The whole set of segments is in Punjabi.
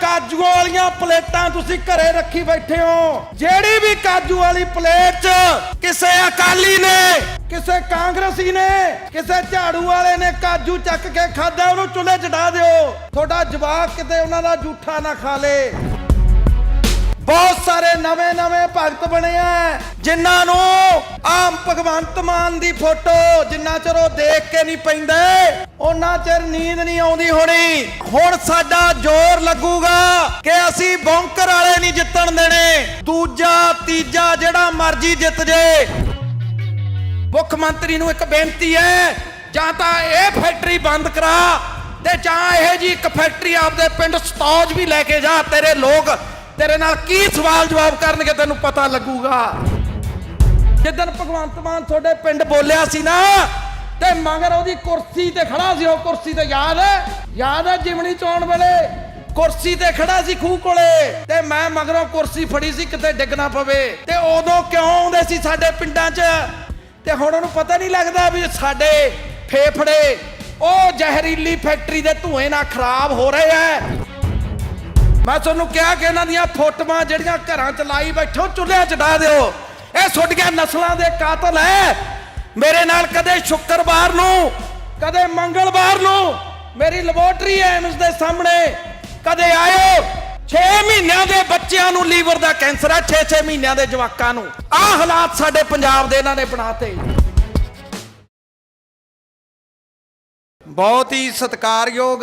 ਕਾਜੂ ਵਾਲੀਆਂ ਪਲੇਟਾਂ ਤੁਸੀਂ ਘਰੇ ਰੱਖੀ ਬੈਠੇ ਹੋ। ਜਿਹੜੀ ਵੀ ਕਾਜੂ ਵਾਲੀ ਪਲੇਟ 'ਚ ਕਿਸੇ ਅਕਾਲੀ ਨੇ, ਕਿਸੇ ਕਾਂਗਰਸੀ ਨੇ, ਕਿਸੇ ਝਾੜੂ ਵਾਲੇ ਨੇ ਕਾਜੂ ਚੱਕ ਕੇ ਖਾਦਾ ਉਹਨੂੰ ਚੁੱਲ੍ਹੇ ਚੜਾ ਦਿਓ। ਤੁਹਾਡਾ ਜਵਾਬ ਕਿਤੇ ਉਹਨਾਂ ਦਾ ਜੂਠਾ ਨਾ ਖਾ ਲੇ। ਬਹੁਤ ਸਾਰੇ ਨਵੇਂ ਨਵੇਂ ਭਗਤ ਬਣੇ ਆ, ਜਿਨ੍ਹਾਂ ਨੂੰ ਆਮ ਭਗਵੰਤ ਮਾਨ ਦੀ ਫੋਟੋ ਜਿੰਨਾ ਚਿਰ ਉਹ ਦੇਖ ਕੇ ਨਹੀਂ ਪੈਂਦੇ, ਉਹਨਾਂ ਚਿਰ ਨੀਂਦ ਨਹੀਂ ਆਉਂਦੀ ਹੋਣੀ। ਹੁਣ ਸਾਡਾ ਜ਼ੋਰ ਲੱਗੂਗਾ ਕਿ ਅਸੀਂ ਬੌਂਕਰ ਵਾਲੇ ਨਹੀਂ ਜਿੱਤਣ ਦੇਣੇ। ਦੂਜਾ, ਤੀਜਾ ਜਿਹੜਾ ਮਰਜ਼ੀ ਜਿੱਤ ਜੇ। ਮੁੱਖ ਮੰਤਰੀ ਨੂੰ ਇੱਕ ਬੇਨਤੀ ਹੈ, ਜਾਂ ਤਾਂ ਇਹ ਫੈਕਟਰੀ ਬੰਦ ਕਰਾ ਤੇ ਜਾਂ ਇਹ ਜੀ ਇੱਕ ਫੈਕਟਰੀ ਆਪਦੇ ਪਿੰਡ ਸਤੌਜ ਵੀ ਲੈ ਕੇ ਜਾ, ਤੇਰੇ ਲੋਕ ਤੇਰੇ ਨਾਲ ਕੀ ਸਵਾਲ ਜਵਾਬ ਕਰਨਗੇ ਤੈਨੂੰ ਪਤਾ ਲੱਗੂਗਾ। ਜਿੱਦਨ ਭਗਵੰਤ ਮਾਨ ਤੁਹਾਡੇ ਪਿੰਡ ਬੋਲਿਆ ਸੀ ਨਾ, ਤੇ ਮਗਰ ਉਹਦੀ ਕੁਰਸੀ ਤੇ ਖੜਾ ਸੀ, ਉਹ ਕੁਰਸੀ ਤੇ ਯਾਦ ਹੈ? ਯਾਦ ਹੈ ਜਿਮਣੀ ਚੋਣ ਵੇਲੇ? ਕੁਰਸੀ ਤੇ ਖੜਾ ਸੀ ਖੂਹ ਕੋਲੇ, ਤੇ ਮੈਂ ਮਗਰੋਂ ਕੁਰਸੀ ਫੜੀ ਸੀ ਕਿਤੇ ਡਿੱਗ ਨਾ ਪਵੇ। ਤੇ ਉਦੋਂ ਕਿਉਂ ਆਉਂਦੇ ਸੀ ਸਾਡੇ ਪਿੰਡਾਂ 'ਚ? ਤੇ ਹੁਣ ਉਹਨੂੰ ਪਤਾ ਨਹੀਂ ਲੱਗਦਾ ਵੀ ਸਾਡੇ ਫੇਫੜੇ, ਉਹ ਜ਼ਹਿਰੀਲੀ ਫੈਕਟਰੀ ਦੇ ਧੂਏ ਨਾਲ ਖਰਾਬ ਹੋ ਰਹੇ ਐ ਮੈਂ ਤੁਹਾਨੂੰ ਕਿਹਾ ਕਿ ਇਹਨਾਂ ਦੀਆਂ ਫੋਟੋਆਂ ਜਿਹੜੀਆਂ ਘਰਾਂ 'ਚ ਲਾਈ ਬੈਠੋ, ਚੁੱਲ੍ਹਿਆਂ 'ਚ ਡਾ ਦਿਓ। ਇਹ ਛੁੱਟੀਆਂ ਨਸਲਾਂ ਦੇ ਕਾਤਲ ਐ। ਮੇਰੇ ਨਾਲ ਕਦੇ ਸ਼ੁੱਕਰਵਾਰ ਨੂੰ, ਕਦੇ ਮੰਗਲਵਾਰ ਨੂੰ ਮੇਰੀ ਲੈਬੋਰਟਰੀ ਐਮਸ ਦੇ ਸਾਹਮਣੇ। ਕਦੇ ਆਇਓ 6 ਮਹੀਨਿਆਂ ਦੇ ਬੱਚਿਆਂ ਨੂੰ ਲੀਵਰ ਦਾ ਕੈਂਸਰ ਆ 6-6 ਮਹੀਨਿਆਂ ਦੇ ਜਵਾਕਾਂ ਨੂੰ। ਆਹ ਹਾਲਾਤ ਸਾਡੇ ਪੰਜਾਬ ਦੇ ਇਹਨਾਂ ਨੇ ਬਣਾਤੇ। ਬਹੁਤ ਹੀ ਸਤਿਕਾਰਯੋਗ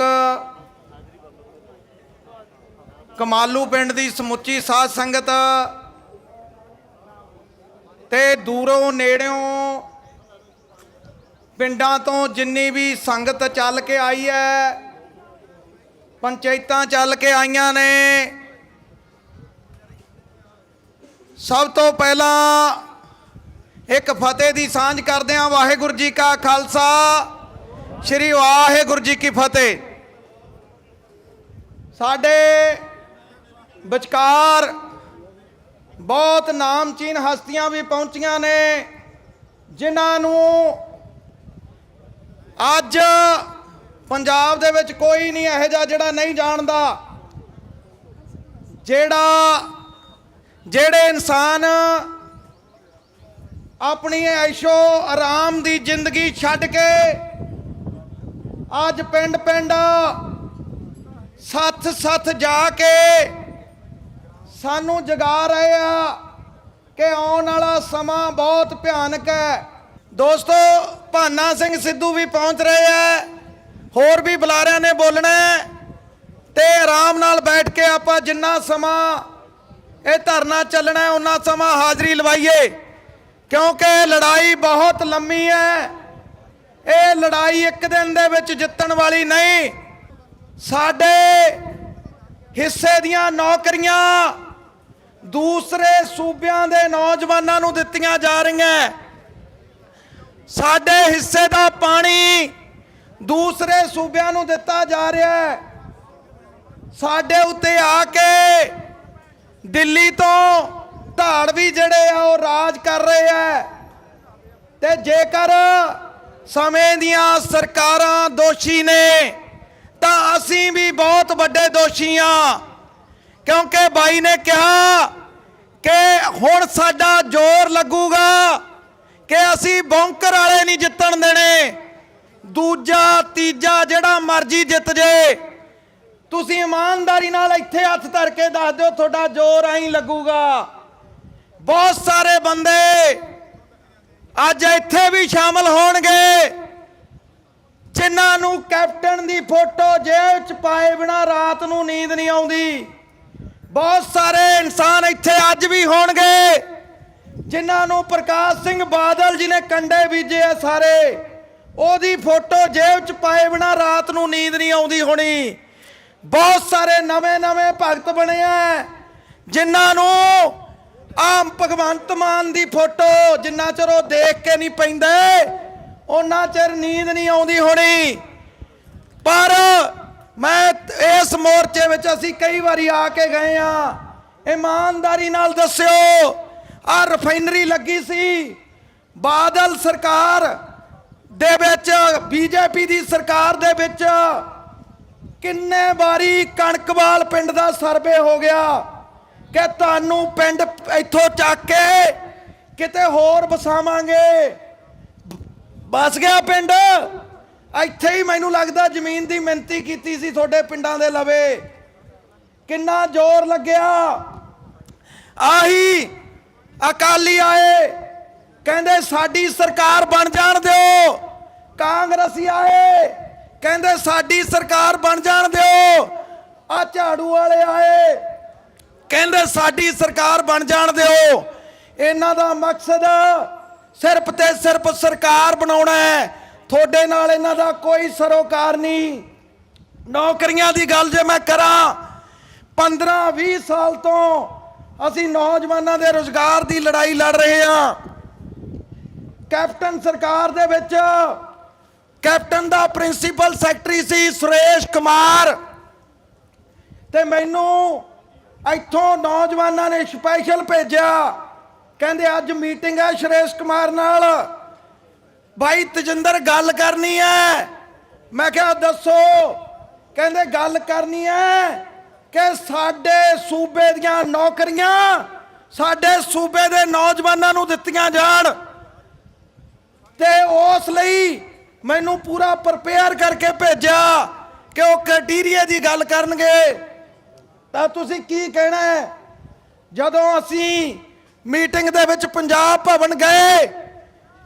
ਕਮਾਲੂ ਪਿੰਡ ਦੀ ਸਮੁੱਚੀ ਸਾਧ ਸੰਗਤ ਤੇ ਦੂਰੋਂ ਨੇੜਿਓਂ ਪਿੰਡਾਂ ਤੋਂ ਜਿੰਨੀ ਵੀ ਸੰਗਤ ਚੱਲ ਕੇ ਆਈ ਹੈ, ਪੰਚਾਇਤਾਂ ਚੱਲ ਕੇ ਆਈਆਂ ਨੇ, ਸਭ ਤੋਂ ਪਹਿਲਾਂ ਇੱਕ ਫਤਿਹ ਦੀ ਸਾਂਝ ਕਰਦੇ ਹਾਂ। ਵਾਹਿਗੁਰੂ ਜੀ ਕਾ ਖਾਲਸਾ, ਸ੍ਰੀ ਵਾਹਿਗੁਰੂ ਜੀ ਕੀ ਫਤਿਹ। ਸਾਡੇ ਵਿਚਕਾਰ ਬਹੁਤ ਨਾਮਚੀਨ ਹਸਤੀਆਂ ਵੀ ਪਹੁੰਚੀਆਂ ਨੇ, ਜਿਨ੍ਹਾਂ ਨੂੰ ਅੱਜ ਪੰਜਾਬ ਦੇ ਵਿੱਚ ਕੋਈ ਨਹੀਂ ਇਹੋ ਜਿਹਾ ਜਿਹੜਾ ਨਹੀਂ ਜਾਣਦਾ, ਜਿਹੜਾ, ਜਿਹੜੇ ਇਨਸਾਨ ਆਪਣੀ ਐਸ਼ੋ ਆਰਾਮ ਦੀ ਜ਼ਿੰਦਗੀ ਛੱਡ ਕੇ ਅੱਜ ਪਿੰਡ ਪਿੰਡ ਸੱਥ ਸੱਥ ਜਾ ਕੇ ਸਾਨੂੰ ਜਗਾ ਰਹੇ ਆ ਕਿ ਆਉਣ ਵਾਲਾ ਸਮਾਂ ਬਹੁਤ ਭਿਆਨਕ ਹੈ। ਦੋਸਤੋ, ਭਾਨਾ ਸਿੰਘ ਸਿੱਧੂ ਵੀ ਪਹੁੰਚ ਰਹੇ ਆ। ਹੋਰ ਵੀ ਬੁਲਾਰਿਆਂ ਨੇ ਬੋਲਣਾ ਹੈ। ਤੇ ਆਰਾਮ ਨਾਲ ਬੈਠ ਕੇ ਆਪਾਂ ਜਿੰਨਾ ਸਮਾਂ ਇਹ ਧਰਨਾ ਚੱਲਣਾ ਹੈ ਉਹਨਾਂ ਸਮਾਂ ਹਾਜ਼ਰੀ ਲਵਾਈਏ। ਕਿਉਂਕਿ ਲੜਾਈ ਬਹੁਤ ਲੰਮੀ ਹੈ। ਇਹ ਲੜਾਈ ਇੱਕ ਦਿਨ ਦੇ ਵਿੱਚ ਜਿੱਤਣ ਵਾਲੀ ਨਹੀਂ। ਸਾਡੇ ਹਿੱਸੇ ਦੀਆਂ ਨੌਕਰੀਆਂ ਦੂਸਰੇ ਸੂਬਿਆਂ ਦੇ ਨੌਜਵਾਨਾਂ ਨੂੰ ਦਿੱਤੀਆਂ ਜਾ ਰਹੀਆਂ ਸਾਡੇ ਹਿੱਸੇ ਦਾ ਪਾਣੀ ਦੂਸਰੇ ਸੂਬਿਆਂ ਨੂੰ ਦਿੱਤਾ ਜਾ ਰਿਹਾ ਹੈ। ਸਾਡੇ ਉੱਤੇ ਆ ਕੇ ਦਿੱਲੀ ਤੋਂ ਧਾੜਵੀ ਜਿਹੜੇ ਆ ਉਹ ਰਾਜ ਕਰ ਰਹੇ ਆ ਤੇ ਜੇਕਰ ਸਮੇਂ ਦੀਆਂ ਸਰਕਾਰਾਂ ਦੋਸ਼ੀ ਨੇ, ਤਾਂ ਅਸੀਂ ਵੀ ਬਹੁਤ ਵੱਡੇ ਦੋਸ਼ੀ ਆ ਕਿਉਂਕਿ ਬਾਈ ਨੇ ਕਿਹਾ ਕਿ ਹੁਣ ਸਾਡਾ ਜ਼ੋਰ ਲੱਗੂਗਾ ਕਿ ਅਸੀਂ ਬੌਂਕਰ ਵਾਲੇ ਨਹੀਂ ਜਿੱਤਣ ਦੇਣੇ। ਦੂਜਾ, ਤੀਜਾ ਜਿਹੜਾ ਮਰਜ਼ੀ ਜਿੱਤ ਜੇ। ਤੁਸੀਂ ਇਮਾਨਦਾਰੀ ਨਾਲ ਇੱਥੇ ਹੱਥ ਧਰ ਕੇ ਦੱਸ ਦਿਓ, ਤੁਹਾਡਾ ਜ਼ੋਰ ਐਂ ਲੱਗੂਗਾ। ਬਹੁਤ ਸਾਰੇ ਬੰਦੇ ਅੱਜ ਇੱਥੇ ਵੀ ਸ਼ਾਮਲ ਹੋਣਗੇ। ਜਿਨ੍ਹਾਂ ਨੂੰ ਕੈਪਟਨ ਦੀ ਫੋਟੋ ਜੇਬ 'ਚ ਪਾਏ ਬਿਨਾ ਰਾਤ ਨੂੰ ਨੀਂਦ ਨਹੀਂ ਆਉਂਦੀ। ਬਹੁਤ ਸਾਰੇ ਇਨਸਾਨ ਇੱਥੇ ਅੱਜ ਵੀ ਹੋਣਗੇ, ਜਿਨ੍ਹਾਂ ਨੂੰ ਪ੍ਰਕਾਸ਼ ਸਿੰਘ ਬਾਦਲ ਜੀ ਨੇ ਕੰਡੇ ਬੀਜੇ ਆ ਸਾਰੇ। ਉਹਦੀ ਫੋਟੋ ਜੇਬ 'ਚ ਪਾਏ ਬਿਨਾ ਰਾਤ ਨੂੰ ਨੀਂਦ ਨਹੀਂ ਆਉਂਦੀ ਹੋਣੀ। ਬਹੁਤ ਸਾਰੇ ਨਵੇਂ ਨਵੇਂ ਭਗਤ ਬਣੇ ਆ, ਜਿਨ੍ਹਾਂ ਨੂੰ ਆਮ ਭਗਵੰਤ ਮਾਨ ਦੀ ਫੋਟੋ ਜਿੰਨਾ ਚਿਰ ਉਹ ਦੇਖ ਕੇ ਨਹੀਂ ਪੈਂਦੇ, ਉਹਨਾਂ ਚਿਰ ਨੀਂਦ ਨਹੀਂ ਆਉਂਦੀ ਹੋਣੀ। ਪਰ ਮੈਂ ਇਸ ਮੋਰਚੇ ਵਿੱਚ ਅਸੀਂ ਕਈ ਵਾਰੀ ਆ ਕੇ ਗਏ ਆ। ਇਮਾਨਦਾਰੀ ਨਾਲ ਦੱਸਿਓ, ਆ ਰਿਫਾਈਨਰੀ ਲੱਗੀ ਸੀ। ਬਾਦਲ ਸਰਕਾਰ ਦੇ ਵਿੱਚ, ਬੀਜੇਪੀ ਦੀ ਸਰਕਾਰ ਦੇ ਵਿੱਚ ਕਿੰਨੇ ਵਾਰੀ ਕਣਕਵਾਲ ਪਿੰਡ ਦਾ ਸਰਵੇ ਹੋ ਗਿਆ ਕਿ ਤੁਹਾਨੂੰ ਪਿੰਡ ਇੱਥੋਂ ਚੱਕ ਕੇ ਕਿਤੇ ਹੋਰ ਵਸਾਵਾਂਗੇ। ਬਸ ਗਿਆ ਪਿੰਡ। ਇੱਥੇ ਹੀ ਮੈਨੂੰ ਲੱਗਦਾ ਜ਼ਮੀਨ ਦੀ ਮਿੰਤੀ ਕੀਤੀ ਸੀ ਤੁਹਾਡੇ ਪਿੰਡਾਂ ਦੇ ਲਵੇ। ਕਿੰਨਾ ਜ਼ੋਰ ਲੱਗਿਆ। ਆਹੀ ਅਕਾਲੀ ਆਏ, ਕਹਿੰਦੇ ਸਾਡੀ ਸਰਕਾਰ ਬਣ ਜਾਣ ਦਿਓ। ਕਾਂਗਰਸੀ ਆਏ, ਕਹਿੰਦੇ ਸਾਡੀ ਸਰਕਾਰ ਬਣ ਜਾਣ ਦਿਓ। ਆ ਝਾੜੂ ਵਾਲੇ ਆਏ, ਕਹਿੰਦੇ ਸਾਡੀ ਸਰਕਾਰ ਬਣ ਜਾਣ ਦਿਓ। ਇਹਨਾਂ ਦਾ ਮਕਸਦ ਸਿਰਫ ਤੇ ਸਿਰਫ ਸਰਕਾਰ ਬਣਾਉਣਾ ਹੈ। ਤੁਹਾਡੇ ਨਾਲ ਇਹਨਾਂ ਦਾ ਕੋਈ ਸਰੋਕਾਰ ਨਹੀਂ। ਨੌਕਰੀਆਂ ਦੀ ਗੱਲ ਜੇ ਮੈਂ ਕਰਾਂ 15 20 ਸਾਲ ਤੋਂ ਅਸੀਂ ਨੌਜਵਾਨਾਂ ਦੇ ਰੋਜ਼ਗਾਰ ਦੀ ਲੜਾਈ ਲੜ ਰਹੇ ਹਾਂ। ਕੈਪਟਨ ਸਰਕਾਰ ਦੇ ਵਿੱਚ ਕੈਪਟਨ ਦਾ ਪ੍ਰਿੰਸੀਪਲ ਸੈਕਟਰੀ ਸੀ ਸੁਰੇਸ਼ ਕੁਮਾਰ। ਤੇ ਮੈਨੂੰ ਇੱਥੋਂ ਨੌਜਵਾਨਾਂ ਨੇ ਸਪੈਸ਼ਲ ਭੇਜਿਆ, ਕਹਿੰਦੇ ਅੱਜ ਮੀਟਿੰਗ ਹੈ ਸੁਰੇਸ਼ ਕੁਮਾਰ ਨਾਲ। ਭਾਈ ਤਜਿੰਦਰ ਗੱਲ ਕਰਨੀ ਹੈ ਮੈਂ ਕਿਹਾ ਦੱਸੋ, ਕਹਿੰਦੇ ਗੱਲ ਕਰਨੀ ਹੈ ਕਿ ਸਾਡੇ ਸੂਬੇ ਦੀਆਂ ਨੌਕਰੀਆਂ ਸਾਡੇ ਸੂਬੇ ਦੇ ਨੌਜਵਾਨਾਂ ਨੂੰ ਦਿੱਤੀਆਂ ਜਾਣ। ਤੇ ਉਸ ਲਈ ਮੈਨੂੰ ਪੂਰਾ ਪ੍ਰਪੇਅਰ ਕਰਕੇ ਭੇਜਿਆ ਕਿ ਉਹ ਕ੍ਰਾਈਟੇਰੀਆ ਦੀ ਗੱਲ ਕਰਨਗੇ। ਤਾਂ ਤੁਸੀਂ ਕੀ ਕਹਿਣਾ ਹੈ ਜਦੋਂ ਅਸੀਂ ਮੀਟਿੰਗ ਦੇ ਵਿੱਚ ਪੰਜਾਬ ਭਵਨ ਗਏ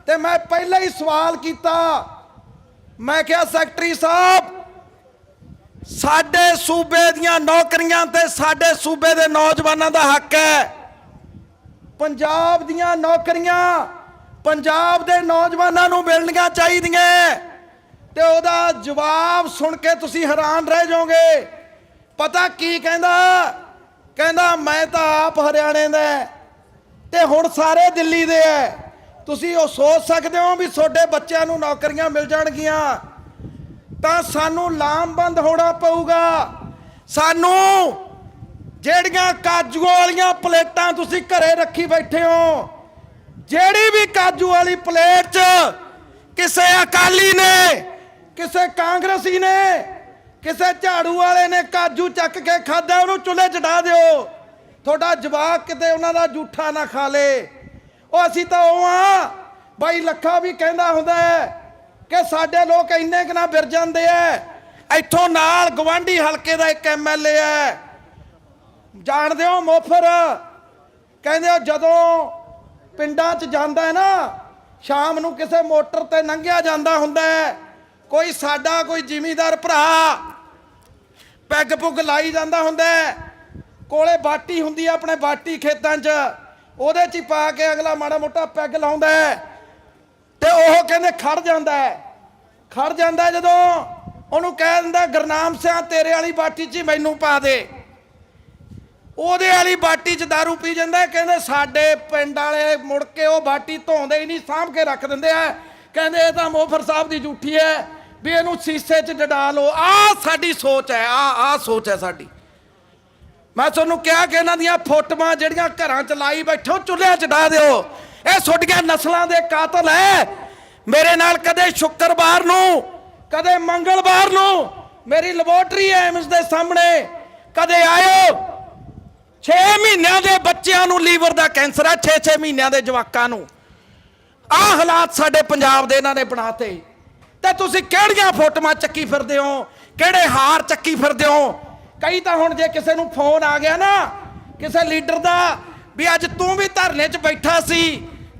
ਤੇ ਮੈਂ ਪਹਿਲਾਂ ਹੀ ਸਵਾਲ ਕੀਤਾ। ਮੈਂ ਕਿਹਾ, ਸੈਕਟਰੀ ਸਾਹਿਬ, ਸਾਡੇ ਸੂਬੇ ਦੀਆਂ ਨੌਕਰੀਆਂ ਤੇ ਸਾਡੇ ਸੂਬੇ ਦੇ ਨੌਜਵਾਨਾਂ ਦਾ ਹੱਕ ਹੈ। ਪੰਜਾਬ ਦੀਆਂ ਨੌਕਰੀਆਂ ਪੰਜਾਬ ਦੇ ਨੌਜਵਾਨਾਂ ਨੂੰ ਮਿਲਣੀਆਂ ਚਾਹੀਦੀਆਂ। ਤੇ ਉਹਦਾ ਜਵਾਬ ਸੁਣ ਕੇ ਤੁਸੀਂ ਹੈਰਾਨ ਰਹਿ ਜਾਓਗੇ। ਪਤਾ ਕੀ ਕਹਿੰਦਾ? ਕਹਿੰਦਾ, ਮੈਂ ਤਾਂ ਆਪ ਹਰਿਆਣੇ ਦਾ ਹੈ ਤੇ ਹੁਣ ਸਾਰੇ ਦਿੱਲੀ ਦੇ ਐ ਤੁਸੀਂ ਉਹ ਸੋਚ ਸਕਦੇ ਹੋ ਵੀ ਤੁਹਾਡੇ ਬੱਚਿਆਂ ਨੂੰ ਨੌਕਰੀਆਂ ਮਿਲ ਜਾਣਗੀਆਂ। ਤਾਂ ਸਾਨੂੰ ਲਾਮਬੰਦ ਹੋਣਾ ਪਊਗਾ। ਸਾਨੂੰ ਜਿਹੜੀਆਂ ਕਾਜੂ ਵਾਲੀਆਂ ਪਲੇਟਾਂ ਤੁਸੀਂ ਘਰੇ ਰੱਖੀ ਬੈਠੇ ਹੋ, ਜਿਹੜੀ ਵੀ ਕਾਜੂ ਵਾਲੀ ਪਲੇਟ 'ਚ ਕਿਸੇ ਅਕਾਲੀ ਨੇ, ਕਿਸੇ ਕਾਂਗਰਸੀ ਨੇ, ਕਿਸੇ ਝਾੜੂ ਵਾਲੇ ਨੇ ਕਾਜੂ ਚੱਕ ਕੇ ਖਾਦਾ ਉਹਨੂੰ ਚੁੱਲ੍ਹੇ ਚੜਾ ਦਿਓ। ਤੁਹਾਡਾ ਜਵਾਕ ਕਿਤੇ ਉਹਨਾਂ ਦਾ ਜੂਠਾ ਨਾ ਖਾ ਲੇ। ਉਹ ਅਸੀਂ ਤਾਂ ਉਹ ਆ। ਬਾਈ ਲੱਖਾ ਵੀ ਕਹਿੰਦਾ ਹੁੰਦਾ ਹੈ ਕਿ ਸਾਡੇ ਲੋਕ ਇੰਨੇ ਕੁ ਨਾ ਵਿਰ ਜਾਂਦੇ ਐ। ਇੱਥੋਂ ਨਾਲ ਗਵਾਂਢੀ ਹਲਕੇ ਦਾ ਇੱਕ ਐਮਐਲਏ ਹੈ ਜਾਣਦੇ ਹੋ ਮੋਫਰ? ਕਹਿੰਦੇ ਉਹ ਜਦੋਂ ਪਿੰਡਾਂ 'ਚ ਜਾਂਦਾ ਹੈ ਨਾ, ਸ਼ਾਮ ਨੂੰ ਕਿਸੇ ਮੋਟਰ ਤੇ ਲੰਘਿਆ ਜਾਂਦਾ ਹੁੰਦਾ ਹੈ। ਕੋਈ ਸਾਡਾ ਕੋਈ ਜ਼ਿਮੀਦਾਰ ਭਰਾ ਪੈਗ ਪੁੱਗ ਲਾਈ ਜਾਂਦਾ ਹੁੰਦਾ ਕੋਲੇ ਬਾਟੀ ਹੁੰਦੀ ਹੈ ਆਪਣੇ ਬਾਟੀ ਖੇਤਾਂ 'ਚ। ਉਹਦੇ 'ਚ ਹੀ ਪਾ ਕੇ ਅਗਲਾ ਮਾੜਾ ਮੋਟਾ ਪੈਗ ਲਾਉਂਦਾ ਤੇ ਉਹ ਕਹਿੰਦੇ ਖੜ ਜਾਂਦਾ ਹੈ। ਖੜ ਜਾਂਦਾ ਜਦੋਂ ਉਹਨੂੰ ਕਹਿ ਦਿੰਦਾ ਗੁਰਨਾਮ ਸਿਆ, ਤੇਰੇ ਵਾਲੀ ਬਾਟੀ 'ਚ ਹੀ ਮੈਨੂੰ ਪਾ ਦੇ। ਉਹਦੇ ਵਾਲੀ ਬਾਟੀ 'ਚ दारू ਪੀ ਜਾਂਦਾ ਕਹਿੰਦੇ ਸਾਡੇ ਪਿੰਡ ਵਾਲੇ ਮੁੜ ਕੇ ਉਹ ਬਾਟੀ ਧੋਂਦੇ ਹੀ ਨਹੀਂ, ਸਾਂਭ ਕੇ ਰੱਖ ਦਿੰਦੇ ਆ। ਕਹਿੰਦੇ ਇਹ ਤਾਂ ਮੋਫਰ ਸਾਹਿਬ ਦੀ ਝੂਠੀ ਹੈ ਵੀ ਇਹਨੂੰ ਸੀਸੇ 'ਚ ਡਡਾ ਲਓ। ਆਹ ਸਾਡੀ ਸੋਚ ਹੈ, ਆਹ ਆਹ ਸੋਚ ਹੈ ਸਾਡੀ। ਮੈਂ ਤੁਹਾਨੂੰ ਕਿਹਾ ਕਿ ਇਹਨਾਂ ਦੀਆਂ ਫੋਟੋਆਂ ਜਿਹੜੀਆਂ ਘਰਾਂ 'ਚ ਲਾਈ ਬੈਠੋ ਚੁੱਲ੍ਹਿਆਂ 'ਚ ਡਾ ਦਿਓ। ਇਹ ਛੋਟੀਆਂ ਨਸਲਾਂ ਦੇ ਕਾਤਲ ਹੈ ਮੇਰੇ ਨਾਲ ਕਦੇ ਸ਼ੁੱਕਰਵਾਰ ਨੂੰ, ਕਦੇ ਮੰਗਲਵਾਰ ਨੂੰ ਮੇਰੀ ਲੈਬੋਰਟਰੀ ਐਮਸ ਦੇ ਸਾਹਮਣੇ ਕਦੇ ਆਇਓ। 6 ਮਹੀਨਿਆਂ ਦੇ ਬੱਚਿਆਂ ਨੂੰ ਲੀਵਰ ਦਾ ਕੈਂਸਰ ਹੈ 6-6 ਮਹੀਨਿਆਂ ਦੇ ਜਵਾਕਾਂ ਨੂੰ। ਆਹ ਹਾਲਾਤ ਸਾਡੇ ਪੰਜਾਬ ਦੇ ਇਹਨਾਂ ਨੇ ਬਣਾਤੇ। ਤੇ ਤੁਸੀਂ ਕਿਹੜੀਆਂ ਫੋਟੋਆਂ ਚੱਕੀ ਫਿਰਦੇ ਹੋ? ਕਿਹੜੇ ਹਾਰ ਚੱਕੀ ਫਿਰਦੇ ਹੋ? ਕਈ ਤਾਂ ਹੁਣ ਜੇ ਕਿਸੇ ਨੂੰ ਫੋਨ ਆ ਗਿਆ ਨਾ, ਕਿਸੇ ਲੀਡਰ ਦਾ, ਵੀ ਅੱਜ ਤੂੰ ਵੀ ਧਰਨੇ 'ਚ ਬੈਠਾ ਸੀ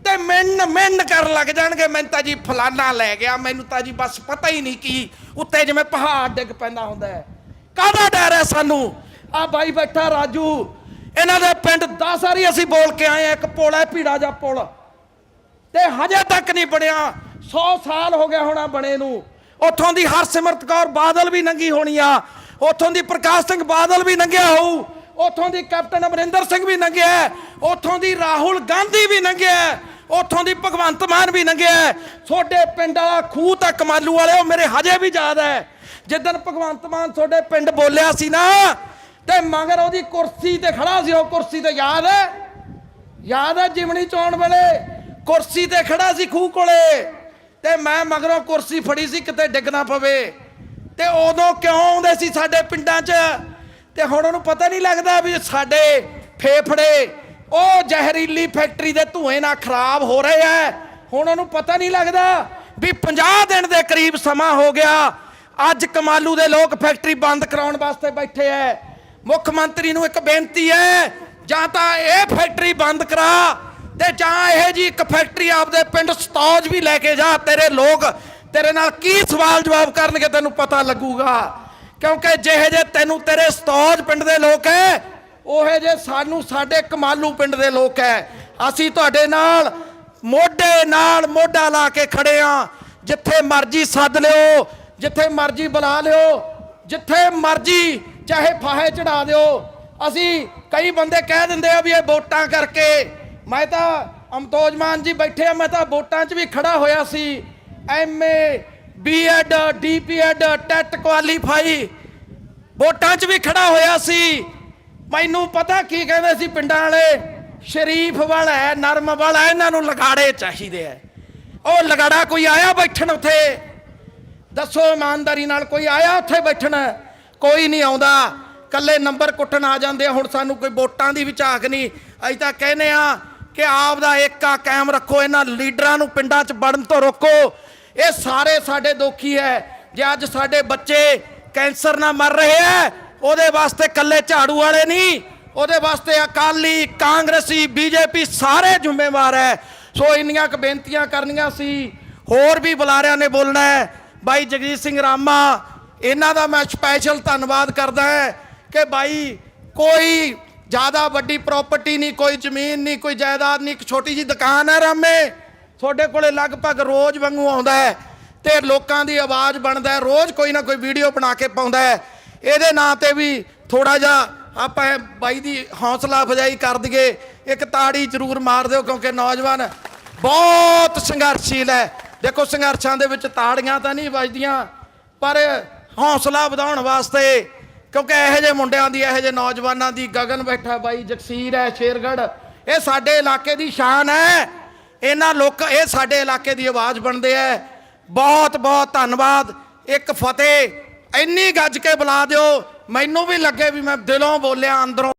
ਤੇ ਮਿੰਨ ਮਿੰਨ ਕਰਨ ਲੱਗ ਜਾਣਗੇ, ਮੈਨੂੰ ਤਾਂ ਜੀ ਫਲਾਨਾ ਲੈ ਗਿਆ, ਮੈਨੂੰ ਤਾਂ ਜੀ ਬਸ ਪਤਾ ਹੀ ਨਹੀਂ ਕੀ, ਉੱਤੇ ਜਿਵੇਂ ਪਹਾੜ ਡਿੱਗ ਪੈਂਦਾ ਹੁੰਦਾ ਹੈ। ਕਾਹਦਾ ਡਰ ਹੈ ਸਾਨੂੰ? ਆ ਬਾਈ ਬੈਠਾ ਰਾਜੂ, ਇਹਨਾਂ ਦੇ ਪਿੰਡ 10 ਵਾਰੀ ਅਸੀਂ ਬੋਲ ਕੇ ਆਏ ਆ ਇੱਕ ਪੁਲ ਹੈ, ਭੀੜਾ ਜਾ ਪੁਲ। ਤੇ ਹਜੇ ਤੱਕ ਨਹੀਂ ਬਣਿਆ 100 ਸਾਲ ਹੋ ਗਿਆ ਹੋਣਾ ਬਣੇ ਨੂੰ। ਉੱਥੋਂ ਦੀ ਹਰਸਿਮਰਤ ਕੌਰ ਬਾਦਲ ਵੀ ਨੰਗੀ ਹੋਣੀ ਆ ਉੱਥੋਂ ਦੀ ਪ੍ਰਕਾਸ਼ ਸਿੰਘ ਬਾਦਲ ਵੀ ਨੰਗਿਆ ਹੋਊ, ਉੱਥੋਂ ਦੀ ਕੈਪਟਨ ਅਮਰਿੰਦਰ ਸਿੰਘ ਵੀ ਨੰਗਿਆ ਉੱਥੋਂ ਦੀ ਰਾਹੁਲ ਗਾਂਧੀ ਵੀ ਨੰਗਿਆ ਉੱਥੋਂ ਦੀ ਭਗਵੰਤ ਮਾਨ ਵੀ ਨੰਗਿਆ ਹੈ। ਪਿੰਡ ਵਾਲਾ ਖੂਹ ਤੱਕ ਮਾਲੂ ਵਾਲੇ ਮੇਰੇ ਹਜੇ ਵੀ ਯਾਦ ਹੈ। ਜਿੱਦਣ ਭਗਵੰਤ ਮਾਨ ਤੁਹਾਡੇ ਪਿੰਡ ਬੋਲਿਆ ਸੀ ਨਾ, ਤੇ ਮਗਰ ਉਹਦੀ ਕੁਰਸੀ ਤੇ ਖੜਾ ਸੀ, ਉਹ ਕੁਰਸੀ ਤੇ ਯਾਦ ਹੈ? ਯਾਦ ਹੈ ਜਿਮਣੀ ਚੋਣ ਵੇਲੇ? ਕੁਰਸੀ ਤੇ ਖੜਾ ਸੀ ਖੂਹ ਕੋਲੇ, ਤੇ ਮੈਂ ਮਗਰੋਂ ਕੁਰਸੀ ਫੜੀ ਸੀ ਕਿਤੇ ਡਿੱਗ ਨਾ ਪਵੇ। ਤੇ ਉਦੋਂ ਕਿਉਂ ਆਉਂਦੇ ਸੀ ਸਾਡੇ ਪਿੰਡਾਂ 'ਚ? ਤੇ ਹੁਣ ਉਹਨੂੰ ਪਤਾ ਨਹੀਂ ਲੱਗਦਾ ਵੀ ਸਾਡੇ ਫੇਫੜੇ, ਉਹ ਜ਼ਹਿਰੀਲੀ ਫੈਕਟਰੀ ਦੇ ਧੂਏ ਨਾਲ ਖਰਾਬ ਹੋ ਰਹੇ ਐ। ਹੁਣ ਉਹਨੂੰ ਪਤਾ ਨਹੀਂ ਲੱਗਦਾ ਵੀ 50 ਦਿਨ ਦੇ ਕਰੀਬ ਸਮਾਂ ਹੋ ਗਿਆ। ਅੱਜ ਕਮਾਲੂ ਦੇ ਲੋਕ ਫੈਕਟਰੀ ਬੰਦ ਕਰਾਉਣ ਵਾਸਤੇ ਬੈਠੇ ਐ। ਮੁੱਖ ਮੰਤਰੀ ਨੂੰ ਇੱਕ ਬੇਨਤੀ ਹੈ ਜਾਂ ਤਾਂ ਇਹ ਫੈਕਟਰੀ ਬੰਦ ਕਰਾ ਤੇ ਜਾਂ ਇਹ ਜੀ ਇੱਕ ਫੈਕਟਰੀ ਆਪਦੇ ਪਿੰਡ ਸਤੌਜ ਵੀ ਲੈ ਕੇ ਜਾ, ਤੇਰੇ ਲੋਕ ਤੇਰੇ ਨਾਲ ਕੀ ਸਵਾਲ ਜਵਾਬ ਕਰਨਗੇ ਤੈਨੂੰ ਪਤਾ ਲੱਗੂਗਾ। ਕਿਉਂਕਿ ਜਿਹੇ ਜੇ ਤੈਨੂੰ ਤੇਰੇ ਸਤੌਜ ਪਿੰਡ ਦੇ ਲੋਕ ਐ, ਉਹੇ ਜੇ ਸਾਨੂੰ ਸਾਡੇ ਕਮਾਲੂ ਪਿੰਡ ਦੇ ਲੋਕ ਐ। ਅਸੀਂ ਤੁਹਾਡੇ ਨਾਲ, ਮੋਢੇ ਨਾਲ ਮੋਢਾ ਲਾ ਕੇ ਖੜੇ ਆ। ਜਿੱਥੇ ਮਰਜ਼ੀ ਸੱਦ ਲਿਓ, ਜਿੱਥੇ ਮਰਜ਼ੀ ਬੁਲਾ ਲਿਓ, ਜਿੱਥੇ ਮਰਜ਼ੀ ਚਾਹੇ ਫਾਹੇ ਚੜਾ ਦਿਓ। ਅਸੀਂ ਕਈ ਬੰਦੇ ਕਹਿ ਦਿੰਦੇ ਆ ਵੀ ਇਹ ਵੋਟਾਂ ਕਰਕੇ। ਮੈਂ ਤਾਂ ਅਮਤੋਜ ਮਾਨ ਜੀ ਬੈਠੇ ਆ, ਮੈਂ ਤਾਂ ਵੋਟਾਂ 'ਚ ਵੀ ਖੜਾ ਹੋਇਆ ਸੀ। MA BEd DPEd TET qualify ਵੋਟਾਂ 'ਚ ਵੀ ਖੜਾ ਹੋਇਆ ਸੀ। ਮੈਨੂੰ ਪਤਾ ਕੀ ਕਹਿੰਦੇ ਸੀ ਪਿੰਡਾਂ ਵਾਲੇ? ਸ਼ਰੀਫ ਵਾਲਾ ਹੈ, ਨਰਮ ਵਾਲਾ ਇਹਨਾਂ ਨੂੰ ਲਗਾੜੇ ਚਾਹੀਦੇ ਐ ਉਹ ਲਗਾੜਾ ਕੋਈ ਆਇਆ ਬੈਠਣ ਉੱਥੇ? ਦੱਸੋ ਇਮਾਨਦਾਰੀ ਨਾਲ ਕੋਈ ਆਇਆ ਉੱਥੇ ਬੈਠਣ? ਕੋਈ ਨਹੀਂ ਆਉਂਦਾ। ਕੱਲੇ ਨੰਬਰ ਕੁੱਟਣ ਆ ਜਾਂਦੇ ਹੁਣ ਸਾਨੂੰ ਕੋਈ ਵੋਟਾਂ ਦੀ ਵੀ ਝਾਕ ਨਹੀਂ। ਅਸੀਂ ਤਾਂ ਕਹਿੰਦੇ ਆ ਕਿ ਆਪ ਦਾ ਏਕਾ ਕਾਇਮ ਰੱਖੋ, ਇਹਨਾਂ ਲੀਡਰਾਂ ਨੂੰ ਪਿੰਡਾਂ 'ਚ ਵੜਨ ਤੋਂ ਰੋਕੋ। ਇਹ ਸਾਰੇ ਸਾਡੇ ਦੋਖੀ ਹੈ। ਜੇ ਅੱਜ ਸਾਡੇ ਬੱਚੇ ਕੈਂਸਰ ਨਾਲ ਮਰ ਰਹੇ ਹੈ, ਉਹਦੇ ਵਾਸਤੇ ਕੱਲੇ ਝਾੜੂ ਵਾਲੇ ਨਹੀਂ, ਉਹਦੇ ਵਾਸਤੇ ਅਕਾਲੀ, ਕਾਂਗਰਸੀ, ਬੀਜੇਪੀ ਸਾਰੇ ਜ਼ਿੰਮੇਵਾਰ ਹੈ। ਸੋ ਇੰਨੀਆਂ ਕੁ ਬੇਨਤੀਆਂ ਕਰਨੀਆਂ ਸੀ। ਹੋਰ ਵੀ ਬੁਲਾਰਿਆਂ ਨੇ ਬੋਲਣਾ ਹੈ। ਬਾਈ ਜਗਜੀਤ ਸਿੰਘ ਰਾਮਾ, ਇਹਨਾਂ ਦਾ ਮੈਂ ਸਪੈਸ਼ਲ ਧੰਨਵਾਦ ਕਰਦਾ ਹਾਂ ਕਿ ਬਾਈ ਕੋਈ ਜ਼ਿਆਦਾ ਵੱਡੀ ਪ੍ਰਾਪਰਟੀ ਨਹੀਂ, ਕੋਈ ਜ਼ਮੀਨ ਨਹੀਂ, ਕੋਈ ਜਾਇਦਾਦ ਨਹੀਂ, ਇੱਕ ਛੋਟੀ ਜੀ ਦੁਕਾਨ ਹੈ ਰਾਮੇ। ਤੁਹਾਡੇ ਕੋਲੇ ਲਗਭਗ ਰੋਜ਼ ਵਾਂਗੂ ਆਉਂਦਾ ਹੈ ਤੇ ਲੋਕਾਂ ਦੀ ਆਵਾਜ਼ ਬਣਦਾ ਹੈ, ਰੋਜ਼ ਕੋਈ ਨਾ ਕੋਈ ਵੀਡੀਓ ਬਣਾ ਕੇ ਪਾਉਂਦਾ ਹੈ। ਇਹਦੇ ਨਾਂ ਤੇ ਵੀ ਥੋੜਾ ਜਿਹਾ ਆਪਾਂ ਬਾਈ ਦੀ ਹੌਸਲਾ ਅਫਜ਼ਾਈ ਕਰ ਦਈਏ, ਇੱਕ ਤਾੜੀ ਜ਼ਰੂਰ ਮਾਰ ਦਿਓ ਕਿਉਂਕਿ ਨੌਜਵਾਨ ਬਹੁਤ ਸੰਘਰਸ਼ੀਲ ਹੈ। ਦੇਖੋ ਸੰਘਰਸ਼ਾਂ ਦੇ ਵਿੱਚ ਤਾੜੀਆਂ ਤਾਂ ਨਹੀਂ ਵੱਜਦੀਆਂ, ਪਰ ਹੌਸਲਾ ਵਧਾਉਣ ਵਾਸਤੇ ਕਿਉਂਕਿ ਇਹੋ ਜਿਹੇ ਮੁੰਡਿਆਂ ਦੀ, ਇਹੋ ਜਿਹੇ ਨੌਜਵਾਨਾਂ ਦੀ ਗਗਨ ਬੈਠਾ ਬਾਈ ਜਗਸੀਰ ਹੈ ਸ਼ੇਰਗੜ੍ਹ। ਇਹ ਸਾਡੇ ਇਲਾਕੇ ਦੀ ਸ਼ਾਨ ਹੈ। ਇਹਨਾਂ ਲੋਕ, ਇਹ ਸਾਡੇ ਇਲਾਕੇ ਦੀ ਆਵਾਜ਼ ਬਣਦੇ ਐ। ਬਹੁਤ ਬਹੁਤ ਧੰਨਵਾਦ। ਇੱਕ ਫਤਿਹ। ਇੰਨੀ ਗੱਜ ਕੇ ਬੁਲਾ ਦਿਓ। ਮੈਨੂੰ ਵੀ ਲੱਗੇ ਵੀ ਮੈਂ ਦਿਲੋਂ ਬੋਲਿਆ, ਅੰਦਰੋਂ।